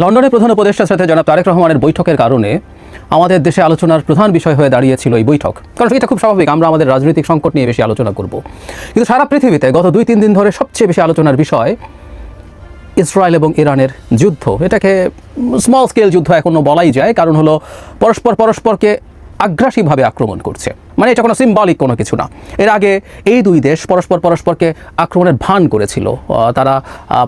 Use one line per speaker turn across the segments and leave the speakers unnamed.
লন্ডনে প্রধান উপদেষ্টার সাথে জনাব তারেক রহমানের বৈঠকের কারণে আমাদের দেশে আলোচনার প্রধান বিষয় হয়ে দাঁড়িয়েছিল এই বৈঠক। কারণ এটা খুব স্বাভাবিক, আমরা আমাদের রাজনৈতিক সংকট নিয়ে বেশি আলোচনা করব। কিন্তু সারা পৃথিবীতে গত দুই, তিন দিন ধরে সবচেয়ে বেশি আলোচনার বিষয় ইসরায়েল এবং ইরানের যুদ্ধ। এটাকে স্মল স্কেল যুদ্ধ এখনও বলাই যায়। কারণ হলো পরস্পর পরস্পরকে আগ্রাসীভাবে আক্রমণ করছে। মানে এটা কোনো সিম্বলিক কোনো কিছু না। এর আগে এই দুই দেশ পরস্পর পরস্পরকে আক্রমণের ভান করেছিল। তারা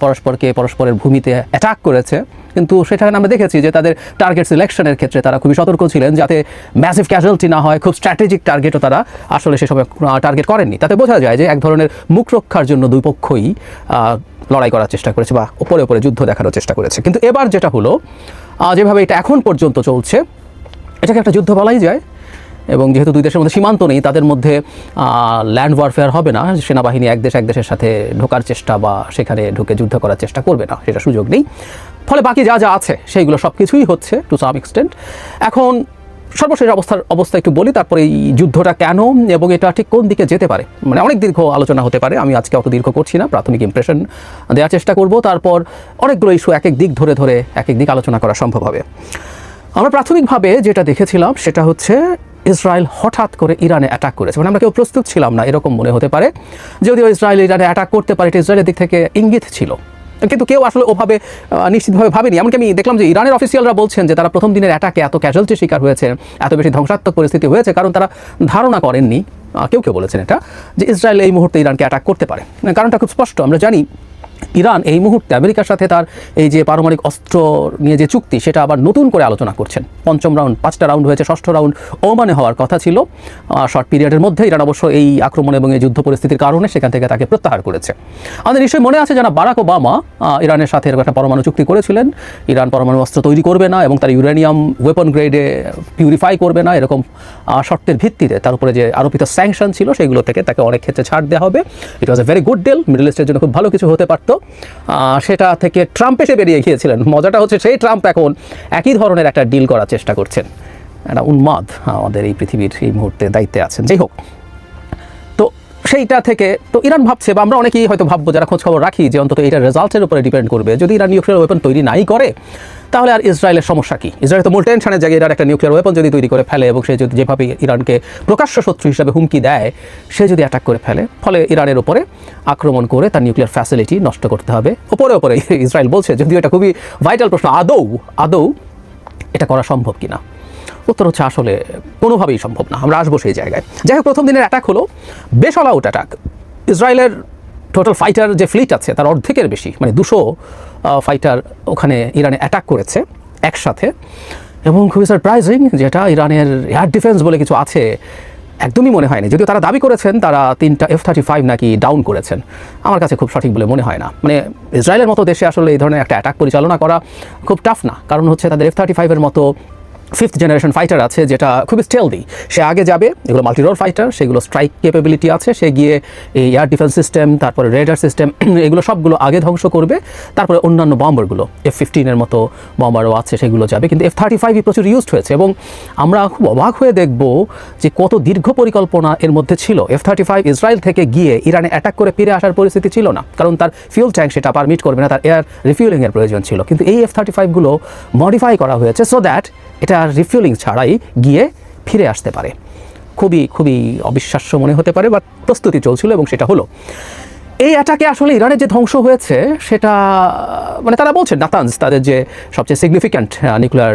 পরস্পরকে পরস্পরের ভূমিতে অ্যাটাক করেছে। কিন্তু সেখানে আমরা দেখেছি যে তাদের টার্গেট সিলেকশনের ক্ষেত্রে তারা খুবই সতর্ক ছিলেন, যাতে ম্যাসিভ ক্যাজুয়ালিটি না হয়, খুব স্ট্র্যাটেজিক টার্গেটও তারা আসলে সে সময় টার্গেট করেননি। তাতে বোঝা যায় যে এক ধরনের মুখ রক্ষার জন্য দুই পক্ষই লড়াই করার চেষ্টা করেছে বা ওপরে ওপরে যুদ্ধ দেখানোর চেষ্টা করেছে। কিন্তু এবার যেটা হলো যেভাবে এটা এখন পর্যন্ত চলছে এটাকে একটা যুদ্ধ বলাই যায়। এবং যেহেতু দুই দেশের মধ্যে সীমান্ত নেই, তাদের মধ্যে ল্যান্ড ওয়ারফেয়ার হবে না। সেনাবাহিনী এক দেশ, এক দেশের সাথে ঢোকার চেষ্টা বা সেখানে ঢুকে যুদ্ধ করার চেষ্টা করবে না, সেটা সুযোগ নেই। ফলে বাকি যা যা আছে, সেইগুলো সব কিছুই হচ্ছে টু সাম এক্সটেন্ট এখন সর্বশেষ অবস্থার অবস্থা একটু বলি, তারপরে এই যুদ্ধটা কেন এবং এটা ঠিক কোন দিকে যেতে পারে? মানে অনেক দীর্ঘ আলোচনা হতে পারে, আমি আজকে অত দীর্ঘ করছি না, প্রাথমিক ইমপ্রেশন দেওয়ার চেষ্টা করব, তারপর অনেকগুলো ইস্যু এক এক দিক ধরে ধরে এক এক দিক আলোচনা করা সম্ভব হবে। আমরা প্রাথমিকভাবে যেটা দেখেছিলাম সেটা হচ্ছে ইসরায়েল হঠাৎ করে ইরানে অ্যাটাক করেছে। মানে আমরা কেউ প্রস্তুত ছিলাম না, এরকম মনে হতে পারে। যদিও ইসরায়েল ইরানে অ্যাটাক করতে পারে, এটা ইসরায়েলের দিক থেকে ইঙ্গিত ছিল। কিন্তু কেউ আসলে ওভাবে নিশ্চিতভাবে ভাবেনি। এমনকি আমি দেখলাম যে ইরানের অফিসিয়ালরা বলছেন যে তারা প্রথম দিনের অ্যাটাকে এত ক্যাজুয়ালিটির শিকার হয়েছে, এত বেশি ধ্বংসাত্মক পরিস্থিতি হয়েছে, কারণ তারা ধারণা করেননি। কেউ কেউ বলেছেন এটা, যে ইসরায়েল এই মুহূর্তে ইরানকে অ্যাটাক করতে পারে। কারণটা খুব স্পষ্ট, আমরা জানি ইরান এই মুহূর্তে আমেরিকার সাথে তার এই যে পারমাণবিক অস্ত্র নিয়ে যে চুক্তি, সেটা আবার নতুন করে আলোচনা করছেন। পঞ্চম রাউন্ড, পাঁচটা রাউন্ড হয়েছে, ষষ্ঠ রাউন্ড ওমানে হওয়ার কথা ছিল। শর্ট পিরিয়ডের মধ্যে ইরান অবশ্য এই আক্রমণ এবং এই যুদ্ধ পরিস্থিতির কারণে সেখান থেকে তাকে প্রত্যাহার করেছে। আমাদের নিশ্চয়ই মনে আছে যারা বারাক ওবামা ইরানের সাথে এরকম একটা পরমাণু চুক্তি করেছিলেন। ইরান পরমাণু অস্ত্র তৈরি করবে না এবং তার ইউরেনিয়াম ওয়েপন গ্রেডে পিউরিফাই করবে না এরকম শর্তের ভিত্তিতে। তার উপরে যে আরোপিত স্যাংশন ছিল, সেগুলো থেকে তাকে অনেক ক্ষেত্রে ছাড় দেওয়া হবে। It was a very good deal middle ইস্টের জন্য খুব ভালো কিছু হতে পারত আহ, সেটা থেকে ট্রাম্প এসে বেরিয়ে গিয়েছিলেন। মজাটা হচ্ছে সেই ট্রাম্প এখন একই ধরনের একটা ডিল করার চেষ্টা করছেন। একটা উন্মাদ আমাদের এই পৃথিবীর এই মুহূর্তে দায়িত্বে আছেন। যাই হোক তো সেইটা থেকে তো ইরান ভাবছে বা আমরা অনেকেই হয়তো ভাববো যারা খোঁজ খবর রাখি যে অন্তত এটা রেজাল্টের উপরে ডিপেন্ড করবে। যদি ইরান নিউক্লিয়ার ওয়েপন তৈরি নাই করে তাহলে আর ইসরায়েলের সমস্যা কি? ইসরায়েল তো মূল টেনশনের জায়গায় ইরান একটা নিউক্লিয়ার ওয়েপন যদি তৈরি করে ফেলে এবং সে যদি যেভাবে ইরানকে প্রকাশ্য শত্রু হিসাবে হুমকি দেয়, সে যদি অ্যাটাক করে ফেলে, ফলে ইরানের উপরে আক্রমণ করে তার নিউক্লিয়ার ফ্যাসিলিটি নষ্ট করতে হবে। ওপরে উপরে ইসরায়েল বলছে, যদিও এটা খুবই ভাইটাল প্রশ্ন, আদৌ আদৌ এটা করা সম্ভব কিনা? উত্তর হচ্ছে আসলে কোনোভাবেই সম্ভব না, আমরা আসব সেই জায়গায়। যাই হোক, প্রথম দিনের অ্যাটাক হলো বেশ অল আউট অ্যাটাক ইসরায়েলের টোটাল ফাইটার যে ফ্লিট আছে, তার অর্ধেকের বেশি মানে দুশো ফাইটার ওখানে ইরানে অ্যাটাক করেছে একসাথে। এবং খুবই সারপ্রাইজিং যেটা ইরানের এয়ার ডিফেন্স বলে কিছু আছে, একদমই মনে হয়নি। যদিও তারা দাবি করেছেন, তারা তিনটা এফ থার্টি ফাইভ নাকি ডাউন করেছেন। আমার কাছে খুব সঠিক বলে মনে হয় না। মানে ইসরায়েলের মতো দেশে আসলে এই ধরনের একটা অ্যাটাক পরিচালনা করা খুব টাফ না। কারণ হচ্ছে তাদের এফ থার্টি ফাইভের মতো ফিফথ জেনারেশন ফাইটার আছে, যেটা খুবই স্টেলদি সে আগে যাবে, এগুলো মাল্টিরোল ফাইটার সেগুলো স্ট্রাইক ক্যাপাবিলিটি আছে, সে গিয়ে এই এয়ার ডিফেন্স সিস্টেম তারপরে রেডার সিস্টেম এগুলো সবগুলো আগে ধ্বংস করবে। তারপরে অন্যান্য বম্বারগুলো এফ ফিফটিনের মতো বম্বারও আছে, সেগুলো যাবে। কিন্তু এফ থার্টি ফাইভই প্রচুর ইউজড হয়েছে এবং আমরা খুব অবাক হয়ে দেখব যে কত দীর্ঘ পরিকল্পনা এর মধ্যে ছিল। এফ থার্টি ফাইভ ইসরায়েল থেকে গিয়ে ইরানে অ্যাটাক করে ফিরে আসার পরিস্থিতি ছিল না, কারণ তার ফিউল ট্যাঙ্ক সেটা পারমিট করবে না, তার এয়ার রিফিউলিংয়ের প্রয়োজন ছিল। কিন্তু এই এফ থার্টি ফাইভগুলো মডিফাই করা হয়েছে সো দ্যাট এটা রিফিউলিং ছাড়াই গিয়ে ফিরে আসতে পারে। খুবই খুবই অবিশ্বাস্য মনে হতে পারে বা প্রস্তুতি চলছিল এবং সেটা হলো। এই অ্যাটাকে আসলে ইরানের যে ধ্বংস হয়েছে, সেটা মানে তারা বলছেন নাতানস তাদের যে সবচেয়ে সিগনিফিক্যান্ট নিউক্লিয়ার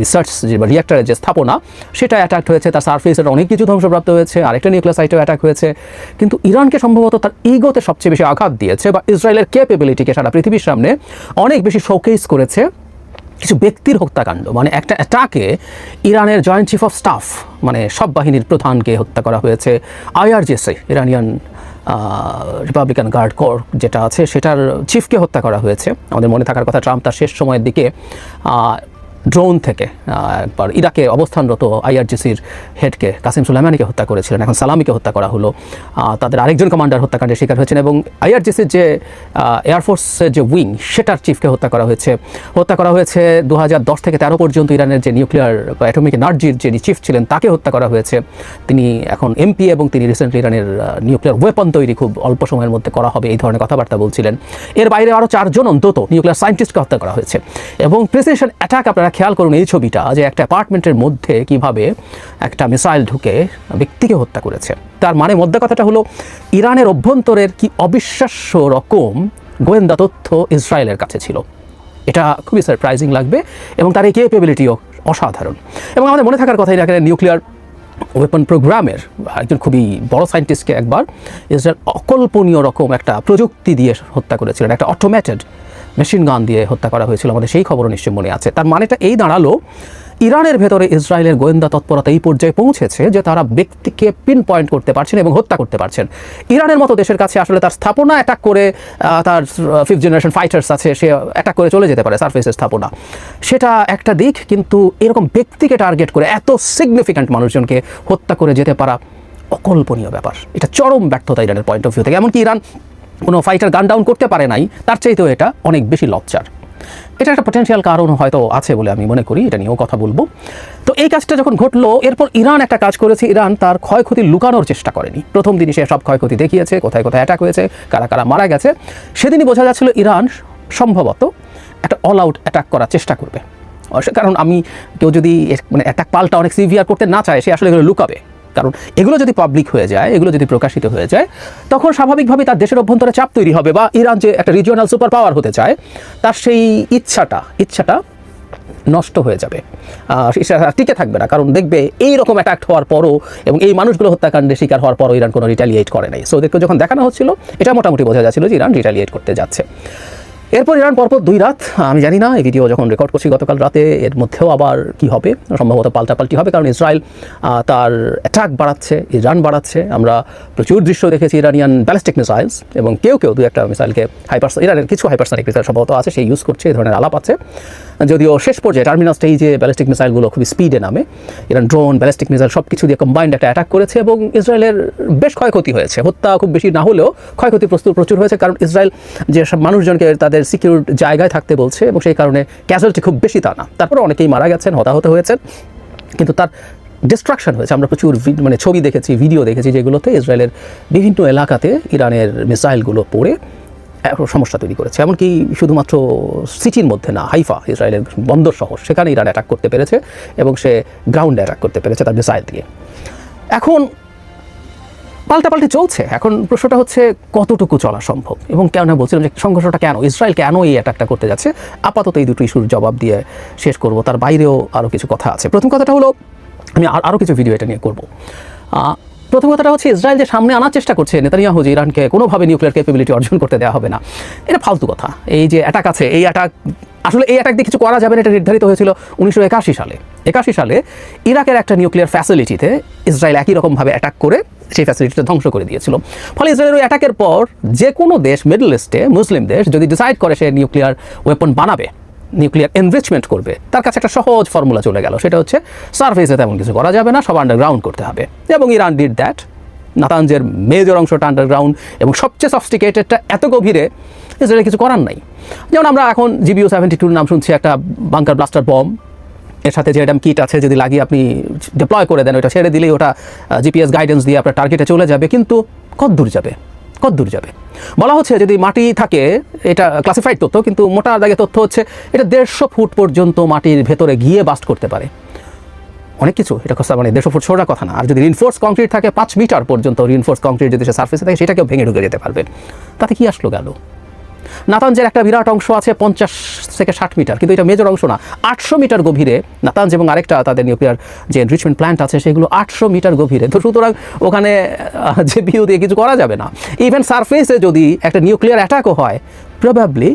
রিসার্চ যে বা রিয়াক্টারের যে স্থাপনা, সেটা অ্যাটাক হয়েছে, তার সার্ফেসের অনেক কিছু ধ্বংসপ্রাপ্ত হয়েছে, আরেকটা নিউক্লিয়ার সাইটেও অ্যাটাক হয়েছে। কিন্তু ইরানকে সম্ভবত তার ইগোতে সবচেয়ে বেশি আঘাত দিয়েছে বা ইসরায়েলের ক্যাপেবিলিটিকে সারা পৃথিবীর সামনে অনেক বেশি শোকেস করেছে। কিছু ব্যক্তির হত্যাকাণ্ড মানে একটা অ্যাটাকে ইরানের জয়েন্ট চিফ অফ স্টাফ মানে সব বাহিনীর প্রধানকে হত্যা করা হয়েছে। আইআরজিএসএ ইরানিয়ান রিপাবলিকান গার্ড কর যেটা আছে, সেটার চিফকে হত্যা করা হয়েছে। আমাদের মনে থাকার কথা, ট্রাম্প তার শেষ সময়ের দিকে ড্রোন থেকে একবার ইরাকে অবস্থানরত আইআরজিসির হেডকে কাসিম সুলাইমানিকে হত্যা করেছিলেন। এখন সালামিকে হত্যা করা হলো। তাদের আরেকজন কমান্ডার হত্যাকাণ্ডের শিকার হয়েছেন এবং আইআরজিসির যে এয়ারফোর্সের যে উইং সেটার চিফকে হত্যা করা হয়েছে। হত্যা করা হয়েছে দু হাজার দশ থেকে তেরো পর্যন্ত ইরানের যে নিউক্লিয়ার অ্যাটমিক এনার্জির যিনি চিফ ছিলেন, তাকে হত্যা করা হয়েছে। তিনি এখন এমপি এবং তিনি রিসেন্টলি ইরানের নিউক্লিয়ার ওয়েপন তৈরি খুব অল্প সময়ের মধ্যে করা হবে, এই ধরনের কথাবার্তা বলছিলেন। এর বাইরে আরও চারজন অন্তত নিউক্লিয়ার সায়েন্টিস্টকে হত্যা করা হয়েছে। এবং প্রেসিডেন্ট অ্যাটাক আপনারা খেয়াল করুন এই ছবিটা যে একটা অ্যাপার্টমেন্টের মধ্যে কীভাবে একটা মিসাইল ঢুকে ব্যক্তিকে হত্যা করেছে। তার মানে মধ্যে কথাটা হলো, ইরানের অভ্যন্তরের কি অবিশ্বাস্য রকম গোয়েন্দা তথ্য ইসরায়েলের কাছে ছিল। এটা খুবই সারপ্রাইজিং লাগবে এবং তার এই কেপেবিলিটিও অসাধারণ। এবং আমাদের মনে থাকার কথা ইরাকের নিউক্লিয়ার ওয়েপন প্রোগ্রামের একজন খুবই বড় সায়েন্টিস্টকে একবার ইসরায়েল অকল্পনীয় রকম একটা প্রযুক্তি দিয়ে হত্যা করেছিলেন, একটা অটোমেটেড মেশিন গান দিয়ে হত্যা করা হয়েছিল, আমাদের সেই খবরও নিশ্চয়ই মনে আছে। তার মানেটা এই দাঁড়াল, ইরানের ভেতরে ইসরায়েলের গোয়েন্দা তৎপরতা এই পর্যায়ে পৌঁছেছে যে তারা ব্যক্তিকে পিন পয়েন্ট করতে পারছেন এবং হত্যা করতে পারছেন। ইরানের মতো দেশের কাছে আসলে তার স্থাপনা অ্যাটাক করে তার ফিফথ জেনারেশন ফাইটার্স আছে, সে অ্যাটাক করে চলে যেতে পারে সার্ফেসের স্থাপনা। সেটা একটা দিক, কিন্তু এরকম ব্যক্তিকে টার্গেট করে এত সিগনিফিক্যান্ট মানুষজনকে হত্যা করে যেতে পারা অকল্পনীয় ব্যাপার। এটা চরম ব্যর্থতা ইরানের পয়েন্ট অফ ভিউ থেকে। এমনকি ইরান কোনো ফাইটার গান ডাউন করতে পারে নাই, তার চাইতেও এটা অনেক বেশি লজ্জার। এটা একটা পটেনশিয়াল কারণ হয়তো আছে বলে আমি মনে করি, এটা নিয়েও কথা বলব। তো এই কাজটা যখন ঘটলো, এরপর ইরান একটা কাজ করেছে, ইরান তার ক্ষয়ক্ষতি লুকানোর চেষ্টা করেনি। প্রথম দিনই সে সব ক্ষয়ক্ষতি দেখিয়েছে, কোথায় কোথায় অ্যাটাক হয়েছে, কারা কারা মারা গেছে। সেদিনই বোঝা যাচ্ছিল ইরান সম্ভবত একটা অল আউট অ্যাটাক করার চেষ্টা করবে। কারণ আমি কেউ যদি মানে অ্যাটাক পাল্টা অনেক সিভিয়ার করতে না চায়, সে আসলে এগুলো লুকাবে। কারণ এগুলো যদি পাবলিক হয়ে যায়, এগুলো যদি প্রকাশিত হয়ে যায়, তখন স্বাভাবিকভাবে তার দেশের অভ্যন্তরে চাপ তৈরি হবে বা ইরান যে একটা রিজিওনাল সুপার পাওয়ার হতে চায়, তার সেই ইচ্ছাটা ইচ্ছাটা নষ্ট হয়ে যাবে। টিকে থাকবে না, কারণ দেখবে এই রকম অ্যাটাক হওয়ার পরও এবং এই মানুষগুলো হত্যাকাণ্ডে শিকার হওয়ার পরও ইরান কোনো রিটালিয়েট করে নাই। সো ওদেরকে যখন দেখানো হচ্ছিল, এটা মোটামুটি বোঝা যাচ্ছিল যে ইরান রিটালিয়েট করতে যাচ্ছে। এরপর ইরান পরপর দুই রাত, আমি জানি না, এই ভিডিও যখন রেকর্ড করছি গতকাল রাতে, এর মধ্যেও আবার কি হবে? সম্ভবত পাল্টাপাল্টি হবে, কারণ ইসরায়েল তার অ্যাটাক বাড়াচ্ছে, ইরান বাড়াচ্ছে। আমরা প্রচুর দৃশ্য দেখেছি ইরানিয়ান ব্যালিস্টিক মিসাইলস এবং কেউ কেউ দু একটা মিসাইলকে হাইপার ইরানের কিছু হাইপারসনিক মিসাইল সম্ভবত আছে, সেই ইউজ করছে, এই ধরনের আলাপ আছে। যদিও শেষ পর্যায়ে টার্মিনাল স্টেজে ব্যালিস্টিক মিসাইলগুলো খুবই স্পিডে নামে। ইরান ড্রোন ব্যালিস্টিক মিসাইল সব কিছু দিয়ে কম্বাইন্ড একটা অ্যাটাক করেছে এবং ইসরায়েলের বেশ ক্ষয়ক্ষতি হয়েছে। হত্যা খুব বেশি না হলেও ক্ষয়ক্ষতি প্রস্তুত প্রচুর হয়েছে, কারণ ইসরায়েল যে মানুষজনকে তাদের সিকিউর জায়গায় থাকতে বলছে এবং সেই কারণে ক্যাজুয়ালিটি খুব বেশি তা না। তারপরে অনেকেই মারা গেছেন, হতাহত হয়েছেন। কিন্তু তার ডিস্ট্রাকশন হয়েছে। আমরা প্রচুর মানে ছবি দেখেছি ভিডিও দেখেছি যেগুলোতে ইসরায়েলের বিভিন্ন এলাকাতে ইরানের মিসাইলগুলো পড়ে সমস্যা তৈরি করেছে। এমনকি শুধুমাত্র সিটির মধ্যে না, হাইফা, ইসরায়েলের বন্দর শহর, সেখানে ইরান অ্যাটাক করতে পেরেছে এবং সে গ্রাউন্ডে অ্যাটাক করতে পেরেছে তার মিসাইল দিয়ে। এখন পাল্টাপাল্টি চলছে। এখন প্রশ্নটা হচ্ছে, কতটুকু চলা সম্ভব? এবং কেন বলছিলাম যে সংঘর্ষটা কেন? ইসরায়েল কেন এই অ্যাটাকটা করতে যাচ্ছে? আপাতত এই দুটো ইস্যুর জবাব দিয়ে শেষ করব। তার বাইরেও আরও কিছু কথা আছে। প্রথম কথাটা হলো, আমি আর- আরও কিছু ভিডিও এটা নিয়ে করব। প্রথম কথাটা হচ্ছে, ইসরায়েল যে সামনে আনার চেষ্টা করছে নেতানিয়াহু যে ইরানকে কোনোভাবে নিউক্লিয়ার ক্যাপেবিলিটি অর্জন করতে দেওয়া হবে না, এটা ফালতু কথা। এই যে অ্যাটাক আছে, এই অ্যাটাক আসলে এই অ্যাটাক দিয়ে কিছু করা যাবে না, এটা নির্ধারিত হয়েছিল উনিশশো একাশি সালে। একাশি সালে ইরাকের একটা নিউক্লিয়ার ফ্যাসিলিটিতে ইসরায়েল একই রকমভাবে অ্যাটাক করে সেই ফ্যাসিলিটিটা ধ্বংস করে দিয়েছিল। ফলে ইসরায়েলের ওই অ্যাটাকের পর যে কোনো দেশ মিডল ইস্টে মুসলিম দেশ যদি ডিসাইড করে সে নিউক্লিয়ার ওয়েপন বানাবে নিউক্লিয়ার এনরিচমেন্ট করবে, তার কাছে একটা সহজ ফর্মুলা চলে গেল। সেটা হচ্ছে সার্ফেসে তেমন কিছু করা যাবে না, সব আন্ডারগ্রাউন্ড করতে হবে। এবং ইরান ডিড দ্যাট নাতানজের মেজর অংশটা আন্ডারগ্রাউন্ড এবং সবচেয়ে সফস্টিকেটেডটা এত গভীরে ইসরায়েলের কিছু করার নাই। যেমন আমরা এখন জিবিও সেভেন্টি টুর নাম শুনছি, একটা বাংকার ব্লাস্টার বম এর সাথে যে কিট আছে, যদি লাগিয়ে আপনি ডিপ্লয় করে দেন ওটা ছেড়ে দিলেই ওটা জিপিএস গাইডেন্স দিয়ে আপনার টার্গেটে চলে যাবে, কিন্তু কত দূর যাবে? কত দূর যাবে? বলা হচ্ছে যদি মাটি থাকে, এটা ক্লাসিফাইড তথ্য, কিন্তু মোটা দাগে তথ্য হচ্ছে এটা দেড়শো ফুট পর্যন্ত মাটির ভেতরে গিয়ে বাস্ট করতে পারে। অনেক কিছু, এটা কথা মানে দেড়শো ফুট সোজা কথা না। আর যদি রিনফোর্স কংক্রিট থাকে, পাঁচ মিটার পর্যন্ত রিনফোর্স কংক্রিট যদি সে সার্ফেসে থাকে, সেটাকেও ভেঙে ঢুকে যেতে পারবে। তাতে কি আসলো গেল? নাতাঞ্জের একটা বিরাট অংশ আছে, পঞ্চাশ থেকে ষাট মিটার, কিন্তু এটা মেজর অংশ না, আটশো মিটার গভীরে নাতাঞ্জ এবং আরেকটা তাদের নিউক্লিয়ার যে এনরিচমেন্ট প্ল্যান্ট আছে সেগুলো আটশো মিটার গভীরে। তো সুতরাং ওখানে যে বিউ দিয়ে কিছু করা যাবে না। ইভেন সারফেসে যদি একটা নিউক্লিয়ার অ্যাটাকও হয় প্রবাবলি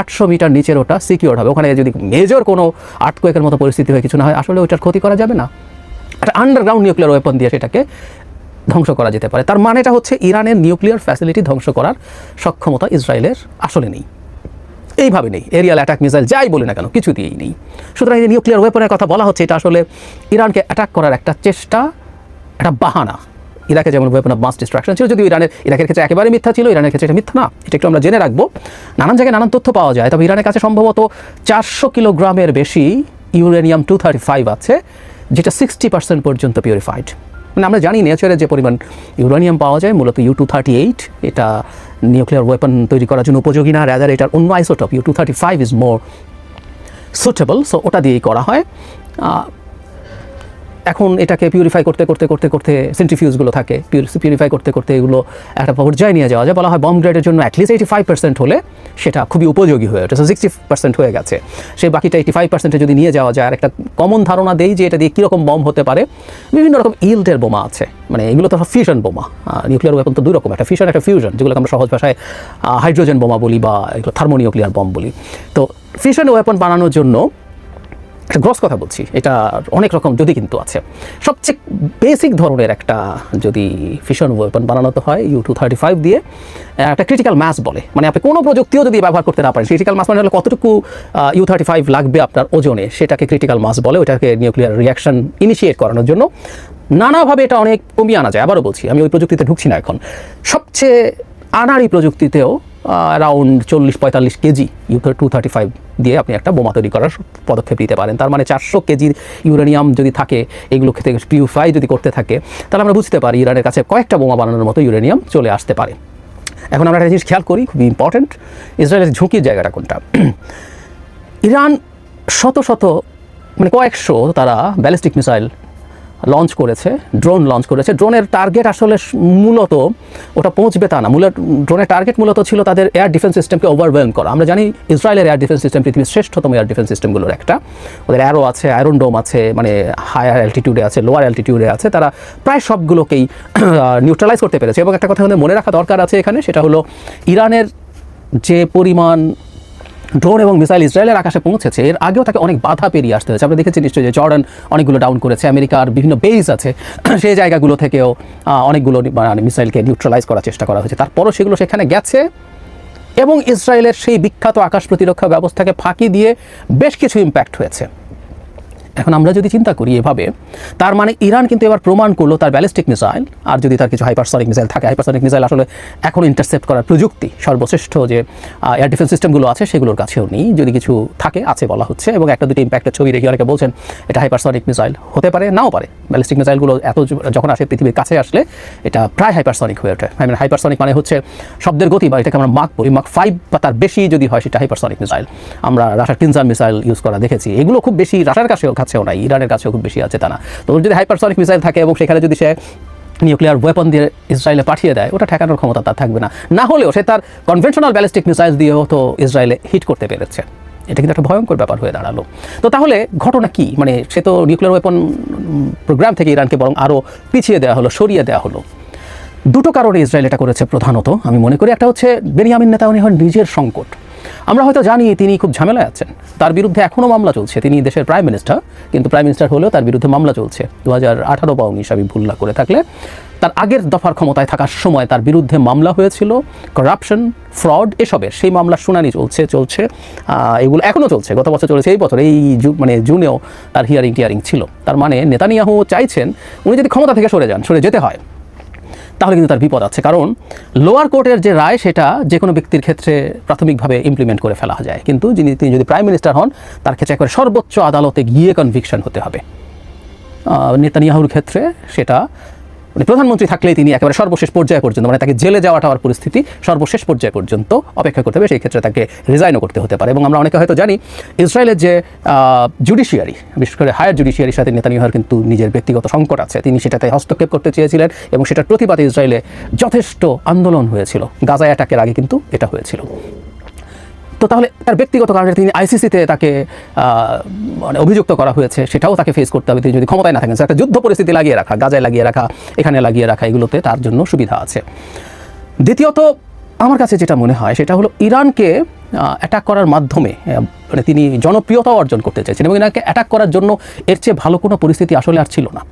আটশো মিটার নিচের ওটা সিকিউর হবে। ওখানে যদি মেজর কোনো আর্টকোয়েকের মতো পরিস্থিতি হয়ে কিছু না হয়, আসলে ওইটার ক্ষতি করা যাবে না। একটা আন্ডারগ্রাউন্ড নিউক্লিয়ার ওয়েপন দিয়ে সেটাকে ধ্বংস করা যেতে পারে। তার মানেটা হচ্ছে ইরানের নিউক্লিয়ার ফ্যাসিলিটি ধ্বংস করার সক্ষমতা ইসরায়েলের আসলে নেই। এইভাবে নেই। এরিয়াল অ্যাটাক মিসাইল যাই বলি না কেন কিছু দিয়েই নেই। সুতরাং এই নিউক্লিয়ার ওয়েপনের কথা বলা হচ্ছে, এটা আসলে ইরানকে অ্যাটাক করার একটা চেষ্টা, একটা বাহানা। ইরাকে যেমন ওয়েপন অফ মাস ডিস্ট্রাকশন ছিল, যদিও ইরানের, ইরাকের ক্ষেত্রে একেবারে মিথ্যা ছিল, ইরানের ক্ষেত্রে এটা মিথ্যা না। এটা একটু আমরা জেনে রাখব। নানান জায়গায় নানান তথ্য পাওয়া যায়, তবে ইরানের কাছে সম্ভবত চারশো কিলোগ্রামের বেশি ইউরেনিয়াম টু থার্টি ফাইভ আছে, যেটা সিক্সটি পার্সেন্ট পর্যন্ত পিউরিফাইড মানে আমরা জানি নেচারে যে পরিমাণ ইউরেনিয়াম পাওয়া যায়, মূলত ইউ টু থার্টি এইট এটা নিউক্লিয়ার ওয়েপন তৈরি করার জন্য উপযোগী না র্যাদার এটার অন্য isotope U two thirty five is more suitable so ওটা দিয়েই করা হয়। এখন এটাকে পিউরিফাই করতে করতে করতে করতে সেন্ট্রিফিউজগুলো থাকে। পিউরিফাই করতে করতে এগুলো একটা পর্যায়ে নিয়ে যাওয়া যায়। বলা হয় বম গ্রেডের জন্য অ্যাটলিস্ট এইটি ফাইভ পার্সেন্ট হলে সেটা খুবই উপযোগী হয়ে ওঠে। সিক্সটি পার্সেন্ট হয়ে গেছে। সেই বাকিটা এইটি ফাইভ পার্সেন্টে যদি নিয়ে যাওয়া যায় আর একটা কমন ধারণা দেই যে এটা দিয়ে কীরকম বম হতে পারে। বিভিন্ন রকম ইল্ডের বোমা আছে। মানে এগুলো তো ফিউশন বোমা। নিউক্লিয়ার ওয়েপন তো দুই রকম একটা ফিউশন একটা ফিউশন যেগুলোকে আমরা সহজ ভাষায় হাইড্রোজেন বোমা বলি বা এগুলো থার্মোনিউক্লিয়ার বম বলি। তো ফিউশন ওয়েপন বানানোর জন্য একটা গ্রস কথা বলছি, এটা অনেক রকম যদি কিন্তু আছে। সবচেয়ে বেসিক ধরনের একটা যদি ফিশন ওয়েপন বানানোতে হয় ইউ টু থার্টি ফাইভ দিয়ে একটা ক্রিটিক্যাল মাস বলে। মানে আপনি কোনো প্রযুক্তিও যদি ব্যবহার করতে না পারেন ক্রিটিক্যাল মাস মানে হলো কতটুকু ইউ থার্টি ফাইভ লাগবে আপনার ওজনে, সেটাকে ক্রিটিক্যাল মাস বলে ওটাকে নিউক্লিয়ার রিয়াকশন ইনিশিয়েট করানোর জন্য। নানাভাবে এটা অনেক কমিয়ে আনা যায়, আবারও বলছি, আমি ওই প্রযুক্তিতে ঢুকছি না এখন। সবচেয়ে আনাড়ি প্রযুক্তিতেও অ্যারাউন্ড চল্লিশ পঁয়তাল্লিশ KG U two thirty five দিয়ে আপনি একটা বোমা তৈরি করার পদক্ষেপ নিতে পারেন। তার মানে চারশো কেজির ইউরেনিয়াম যদি থাকে, এগুলো খেতে পিউফাই যদি করতে থাকে, তাহলে আমরা বুঝতে পারি ইরানের কাছে কয়েকটা বোমা বানানোর মতো ইউরেনিয়াম চলে আসতে পারে। এখন আমরা একটা জিনিস খেয়াল করি, খুবই ইম্পর্ট্যান্ট ইসরায়েলের ঝুঁকির জায়গাটা কোনটা? ইরান শত শত মানে কয়েকশো তারা ব্যালিস্টিক মিসাইল লঞ্চ করেছে ড্রোন লঞ্চ করেছে। ড্রোনের টার্গেট আসলে মূলত ওটা পৌঁছবে তা না। মূলত ড্রোনের টার্গেট মূলত ছিল তাদের এয়ার ডিফেন্স সিস্টেমকে ওভারওয়েলম করা। আমরা জানি ইসরায়েলের এয়ার ডিফেন্স সিস্টেম পৃথিবীর শ্রেষ্ঠতম এয়ার ডিফেন্স সিস্টেমগুলোর একটা। ওদের অ্যারো আছে আয়রন ডোম আছে মানে হায়ার অ্যালটিটিউডে আছে লোয়ার অ্যালটিটিউডে আছে। তারা প্রায় সবগুলোকেই নিউট্রালাইজ করতে পেরেছে। এবং একটা কথা মনে রাখা দরকার আছে এখানে, সেটা হলো ইরানের যে পরিমাণ ড্রোন এবং মিসাইল ইসরায়েলের আকাশে পৌঁছেছে, এর আগেও তাকে অনেক বাধা পেরিয়ে আসতে হয়েছে। আমরা দেখেছি নিশ্চয়ই যে জর্ডান অনেকগুলো ডাউন করেছে আমেরিকার বিভিন্ন বেস আছে। সেই জায়গাগুলো থেকেও অনেকগুলো মানে মিসাইলকে নিউট্রালাইজ করার চেষ্টা করা হয়েছে। তারপরও সেগুলো সেখানে গেছে এবং ইসরায়েলের সেই বিখ্যাত আকাশ প্রতিরক্ষা ব্যবস্থাকে ফাঁকি দিয়ে বেশ কিছু ইম্প্যাক্ট হয়েছে। এখন আমরা যদি চিন্তা করি এভাবে, তার মানে ইরান কিন্তু এবার প্রমাণ করল তার ব্যালিস্টিক মিসাইল আর যদি তার কিছু হাইপারসনিক মিসাইল থাকে হাইপারসনিক মিসাইল আসলে এখন ইন্টারসেপ্ট করার প্রযুক্তি, সর্বশ্রেষ্ঠ যে এয়ার ডিফেন্স সিস্টেমগুলো আছে সেগুলোর কাছেও নেই, যদি কিছু থাকে, আছে বলা হচ্ছে, এবং একটা দুটি ইম্প্যাক্টের ছবি রেখে অনেকে বলছেন এটা হাইপারসনিক মিসাইল হতে পারে, নাও পারে। ব্যালিস্টিক মিসাইলগুলো এত যখন আসে পৃথিবীর কাছে আসলে এটা প্রায় হাইপারসনিক হয়ে ওঠে। মানে হাইপারসনিক মানে হচ্ছে শব্দের গতি বা এটাকে আমরা মাক বলি মাক ফাইভ বা তার বেশি যদি হয় সেটা হাইপারসনিক মিসাইল আমরা রাশার কিনজার মিসাইল ইউজ করা দেখেছি। এগুলো খুব বেশি রাশার কাছেও কাছেও নাই ইরানের কাছেও খুব বেশি আছে তা না। তো যদি হাইপারসনিক মিসাইল থাকে এবং সেখানে যদি সে নিউক্লিয়ার ওয়েপন দিয়ে ইসরায়েলে পাঠিয়ে দেয়, ওটা ঠেকানোর ক্ষমতা তার থাকবে না। না হলেও সে তার কনভেনশনাল ব্যালিস্টিক মিসাইল দিয়েও তো ইসরায়েলে হিট করতে পেরেছে। এটা কিন্তু একটা ভয়ঙ্কর ব্যাপার হয়ে দাঁড়াল। তো তাহলে ঘটনা কি? মানে সে তো নিউক্লিয়ার ওয়েপন প্রোগ্রাম থেকে ইরানকে বরং আরও পিছিয়ে দেওয়া হলো, সরিয়ে দেওয়া হলো। দুটো কারণে ইসরায়েল এটা করেছে প্রধানত, আমি মনে করি। একটা হচ্ছে বেনিয়ামিন হন নিজের সংকট। আমরা হয়তো জানি তিনি খুব ঝামেলায় আছেন। তার বিরুদ্ধে এখনও মামলা চলছে। তিনি দেশের প্রাইম মিনিস্টার, কিন্তু প্রাইম মিনিস্টার হলেও তার বিরুদ্ধে মামলা চলছে। দু হাজার আঠারো বা উনিশ আমি ভুল না করে থাকলে। তার আগের দফার ক্ষমতায় থাকার সময় তার বিরুদ্ধে মামলা হয়েছিল। করাপশন ফ্রড এসবের সেই মামলার শুনানি চলছে চলছে। এগুলো এখনও চলছে। গত বছর চলেছে, এই বছর, এই মানে জুনেও তার হিয়ারিং টিয়ারিং ছিল। তার মানে নেতানিয়াহু চাইছেন, উনি যদি ক্ষমতা থেকে সরে যান, সরে যেতে হয়। তাহলে কিন্তু তার বিপদ আছে। কারণ লোয়ার কোর্টের যে রায়, সেটা যে কোনো ব্যক্তির ক্ষেত্রে প্রাথমিকভাবে ইমপ্লিমেন্ট করে ফেলা যায়। কিন্তু যিনি, তিনি যদি প্রাইম মিনিস্টার হন, তার ক্ষেত্রে একবার সর্বোচ্চ আদালতে গিয়ে কনভিকশন হতে হবে। নেতানিয়াহুর ক্ষেত্রে সেটা মানে প্রধানমন্ত্রী থাকলেই তিনি একেবারে সর্বশেষ পর্যায়ে পর্যন্ত মানে তাকে জেলে যাওয়াটা হওয়ার পরিস্থিতি সর্বশেষ পর্যায়ে পর্যন্ত অপেক্ষা করতে হবে, সেই ক্ষেত্রে তাকে রিজাইনও করতে হতে পারে। এবং আমরা অনেকে হয়তো জানি, ইসরায়েলের যে জুডিশিয়ারি বিশেষ করে হায়ার জুডিশিয়ারির সাথে নেতানিয়াহুর কিন্তু নিজের ব্যক্তিগত সংকট আছে। তিনি সেটাতে হস্তক্ষেপ করতে চেয়েছিলেন এবং সেটার প্রতিবাদে ইসরায়েলে যথেষ্ট আন্দোলন হয়েছিল। গাজা অ্যাটাকের আগে কিন্তু এটা হয়েছিল। তো তাহলে তার ব্যক্তিগত কারণে তিনি আইসিসিতে তাকে মানে অভিযুক্ত করা হয়েছে, সেটাও তাকে ফেস করতে হবে। তিনি যদি ক্ষমতায় না থাকেন একটা যুদ্ধ পরিস্থিতি লাগিয়ে রাখা, গাজায় লাগিয়ে রাখা, এখানে লাগিয়ে রাখা, এগুলোতে তার জন্য সুবিধা আছে। দ্বিতীয়ত, আমার কাছে যেটা মনে হয়, সেটা হলো ইরানকে অ্যাটাক করার মাধ্যমে মানে তিনি জনপ্রিয়তা অর্জন করতে চাইছেন এবং ইরানকে অ্যাটাক করার জন্য এর চেয়ে ভালো কোনো পরিস্থিতি আসলে আর ছিল না।